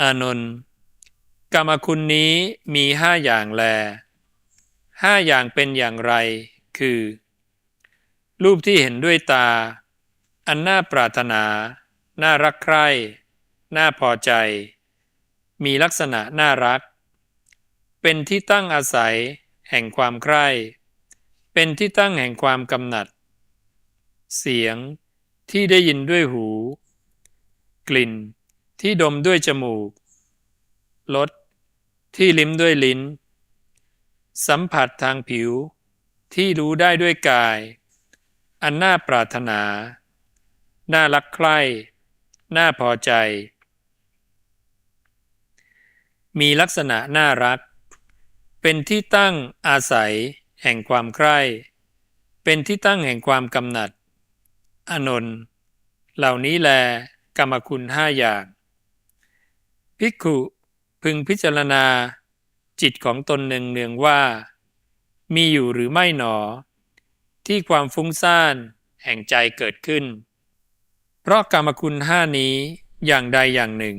อานนท์กรรมคุณนี้มีห้าอย่างแลห้าอย่างเป็นอย่างไร คือ รูปที่เห็นด้วยตา อันน่าปรารถนา น่ารักใคร่น่าพอใจ มีลักษณะน่ารัก เป็นที่ตั้งอาศัยแห่งความใคร่ เป็นที่ตั้งแห่งความกำหนัด เสียงที่ได้ยินด้วยหู กลิ่น ที่ดมด้วยจมูกรสที่ลิ้มด้วยลิ้น สัมผัสทางผิว ที่รู้ได้ด้วยกาย อันน่าปรารถนา น่ารักใคร่ น่าพอใจ มีลักษณะน่ารัก เป็นที่ตั้งอาศัยแห่งความใคร่ เป็นที่ตั้งแห่งความกำหนัด อนนท์เหล่านี้แลกรรมคุณห้าอย่าง ภิกขุพึงพิจารณา จิตของตนเนืองเนืองๆว่า มีอยู่หรือไม่หนอ ที่ความฟุ้งซ่านแห่งใจเกิดขึ้น เพราะกรรมคุณห้านี้อย่างใดอย่างหนึ่ง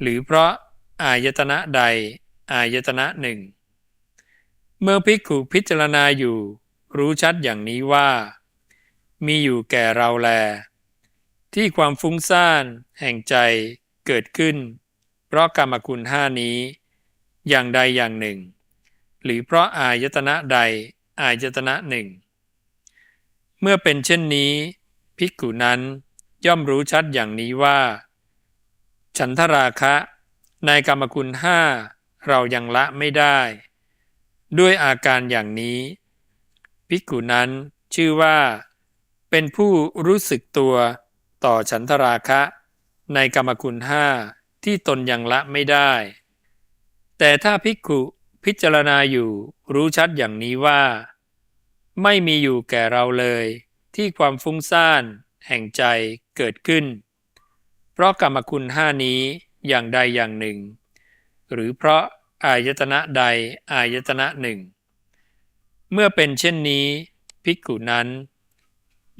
หรือเพราะอายตนะใดอายตนะหนึ่ง เมื่อภิกขุพิจารณาอยู่รู้ชัดอย่างนี้ว่า มีอยู่แก่เราแล ที่ความฟุ้งซ่านแห่งใจ เกิดขึ้น เพราะกรรมคุณห้านี้ อย่างใดอย่างหนึ่ง หรือเพราะอายตนะใดอายตนะหนึ่ง เมื่อเป็นเช่นนี้ ภิกขุนั้นย่อมรู้ชัดอย่างนี้ว่า ฉันทราคะ ในกรรมคุณห้าเรายังละไม่ได้ ด้วยอาการอย่างนี้ ภิกขุนั้นชื่อว่า เป็นผู้รู้สึกตัวต่อฉันทราคะ ในกรรมคุณห้าที่ตนยังละไม่ได้ แต่ถ้าภิกขุพิจารณาอยู่รู้ชัดอย่างนี้ว่า ไม่มีอยู่แก่เราเลย ที่ความฟุ้งซ่านแห่งใจเกิดขึ้น เพราะกรรมคุณห้านี้อย่างใดอย่างหนึ่ง หรือเพราะอายตนะใดอายตนะหนึ่ง เมื่อเป็นเช่นนี้ภิกขุนั้น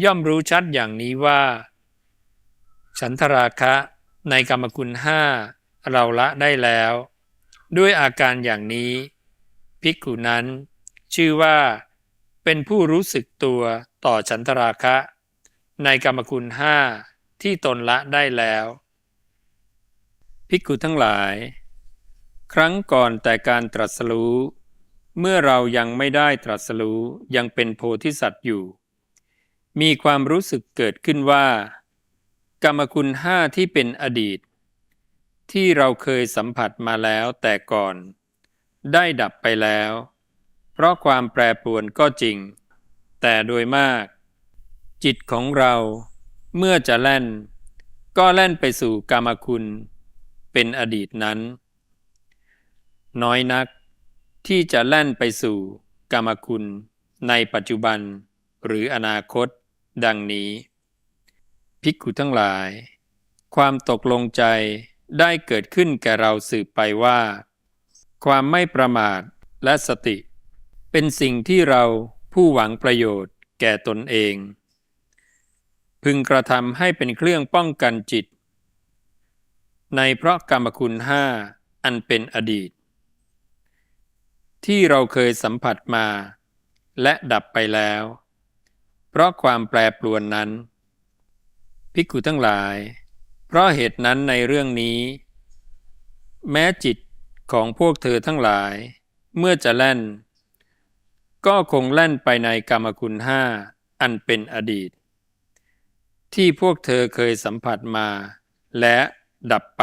ย่อมรู้ชัดอย่างนี้ว่า ฉันทราคะในกรรมคุณห้าเราละได้แล้ว ด้วยอาการอย่างนี้ ภิกขุนั้น ชื่อว่าเป็นผู้รู้สึกตัวต่อฉันทราคะ ในกรรมคุณห้าที่ตนละได้แล้ว ภิกขุทั้งหลาย ครั้งก่อนแต่การตรัสรู้ เมื่อเรายังไม่ได้ตรัสรู้ยังเป็นโพธิสัตว์อยู่ มีความรู้สึกเกิดขึ้นว่า กรรมคุณห้าที่เป็นอดีต ที่เราเคยสัมผัสมาแล้วแต่ก่อน ได้ดับไปแล้ว เพราะความแปรปรวนก็จริง แต่โดยมาก จิตของเราเมื่อจะแล่น ก็แล่นไปสู่กรรมคุณ เป็นอดีตนั้น น้อยนักที่จะแล่นไปสู่กรรมคุณในปัจจุบันหรืออนาคตดังนี้ ภิกขุทั้งหลาย ความตกลงใจได้เกิดขึ้นแก่เราสืบไปว่า ความไม่ประมาทและสติ เป็นสิ่งที่เราผู้หวังประโยชน์แก่ตนเอง พึงกระทำให้เป็นเครื่องป้องกันจิต ในเพราะกรรมคุณห้าอันเป็นอดีต ที่เราเคยสัมผัสมา และดับไปแล้ว เพราะความแปรปรวนนั้น ภิกขุทั้งหลาย เพราะเหตุนั้นในเรื่องนี้ แม้จิตของพวกเธอทั้งหลาย เมื่อจะแล่น ก็คงแล่นไปในกรรมคุณห้าอันเป็นอดีต ที่พวกเธอเคยสัมผัสมา และดับไป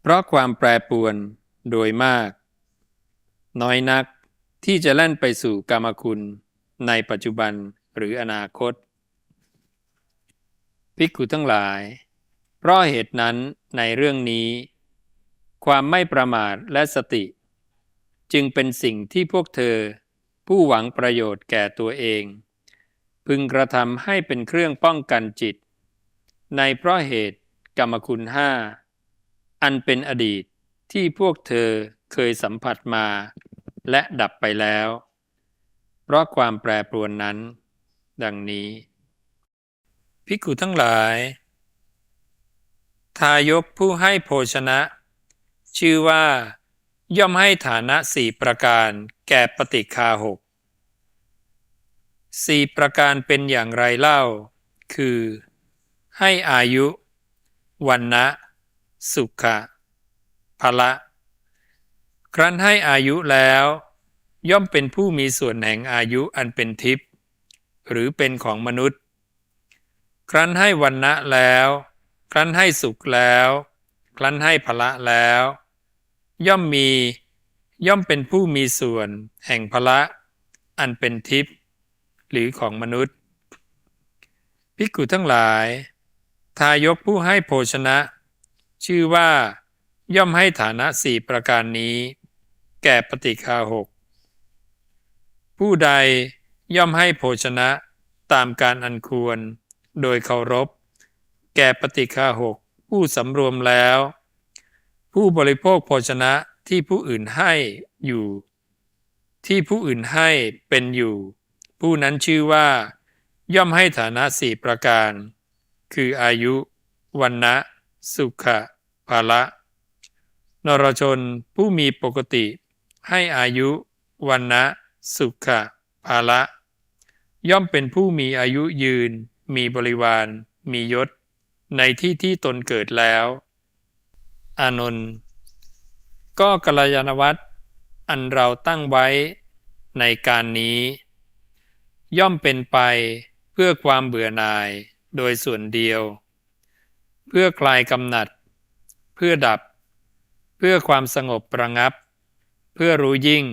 เพราะความแปรปรวนโดยมาก น้อยนักที่จะแล่นไปสู่กรรมคุณในปัจจุบันหรืออนาคต ภิกขุทั้งหลาย เพราะเหตุนั้นในเรื่องนี้ ความไม่ประมาทและสติ จึงเป็นสิ่งที่พวกเธอ ผู้หวังประโยชน์แก่ตัวเอง พึงกระทำให้เป็นเครื่องป้องกันจิต ในเพราะเหตุกรรมคุณห้าอันเป็นอดีตที่พวกเธอเคยสัมผัสมา และดับไปแล้ว เพราะความแปรปรวนนั้น ดังนี้ ภิกขุทั้งหลาย ทายกผู้ให้โภชนะ ชื่อว่า ย่อมให้ฐานะสี่ประการแก่ปฏิคาหกสี่ประการเป็นอย่างไรเล่า คือ ให้อายุ วันนะสุขะพละ ครั้นให้อายุแล้ว ย่อมเป็นผู้มีส่วนแห่งอายุอันเป็นทิพย์หรือเป็นของมนุษย์ ครั้นให้วันนะแล้ว ครั้นให้สุขแล้ว ครั้นให้พละแล้ว ย่อมมีย่อมเป็นผู้มีส่วนแห่งพละ อันเป็นทิพย์หรือของมนุษย์ ภิกขุทั้งหลาย ทายกผู้ให้โภชนะ ชื่อว่า ย่อมให้ฐานะสี่ประการนี้ แก่ปฏิคาหกผู้ใดย่อมให้โภชนะตามการอันควร โดยเคารพ แก่ปฏิคาหกผู้สำรวมแล้ว ผู้บริโภคโภชนะที่ผู้อื่นให้อยู่ ที่ผู้อื่นให้เป็นอยู่ ผู้นั้นชื่อว่า ย่อมให้ฐานะสี่ประการ คืออายุวันนะสุขะภาละนรชนผู้มีปกติ ให้อายุวันนะสุขะภาละ ย่อมเป็นผู้มีอายุยืน มีบริวาร มียศ ในที่ที่ตนเกิดแล้ว อานนท์ก็กัลยาณวัตรอันเราตั้งไว้ในการนี้ ย่อมเป็นไปเพื่อความเบื่อหน่ายโดยส่วนเดียว เพื่อคลายกำหนัด เพื่อดับ เพื่อความสงบประงับ เพื่อรู้ยิ่ง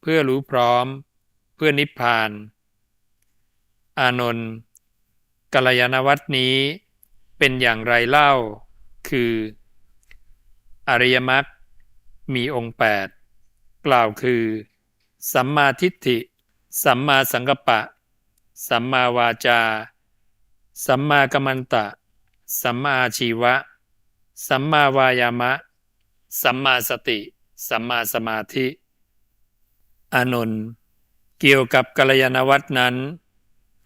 เพื่อรู้พร้อม เพื่อนิพพาน อานนท์ กัลยาณวัตรนี้เป็นอย่างไรเล่า คือ อริยมรรคมีองค์แปดกล่าวคือ สัมมาทิฏฐิ สัมมาสังกัปปะ สัมมาวาจา สัมมากัมมันตะ สัมมาอาชีวะ สัมมาวายามะ สัมมาสติ สัมมาสมาธิ อานนท์เกี่ยวกับกัลยาณวัตรนั้น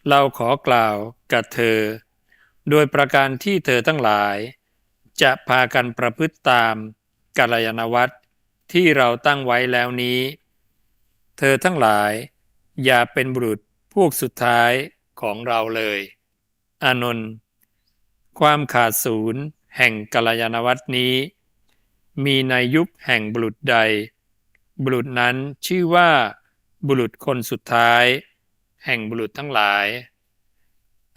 เราขอกล่าวกับเธอ โดยประการที่เธอทั้งหลาย จะพากันประพฤติตามกัลยาณวัตรที่เราตั้งไว้แล้วนี้ เธอทั้งหลายอย่าเป็นบุรุษพวกสุดท้ายของเราเลย อานนท์ความขาดศูนย์แห่งกัลยาณวัตรนี้ มีในยุคแห่งบุรุษใด บุรุษนั้นชื่อว่าบุรุษคนสุดท้าย แห่งบุรุษทั้งหลาย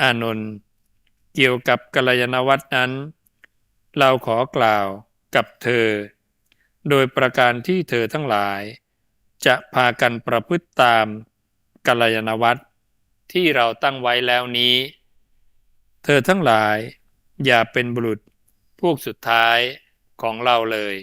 อานนท์เกี่ยวกับกัลยาณวัตรนั้น เราขอกล่าวกับเธอ โดยประการที่เธอทั้งหลาย จะพากันประพฤติตามกัลยาณวัตรที่เราตั้งไว้แล้วนี้ เธอทั้งหลายอย่าเป็นบุรุษพวกสุดท้ายของเราเลย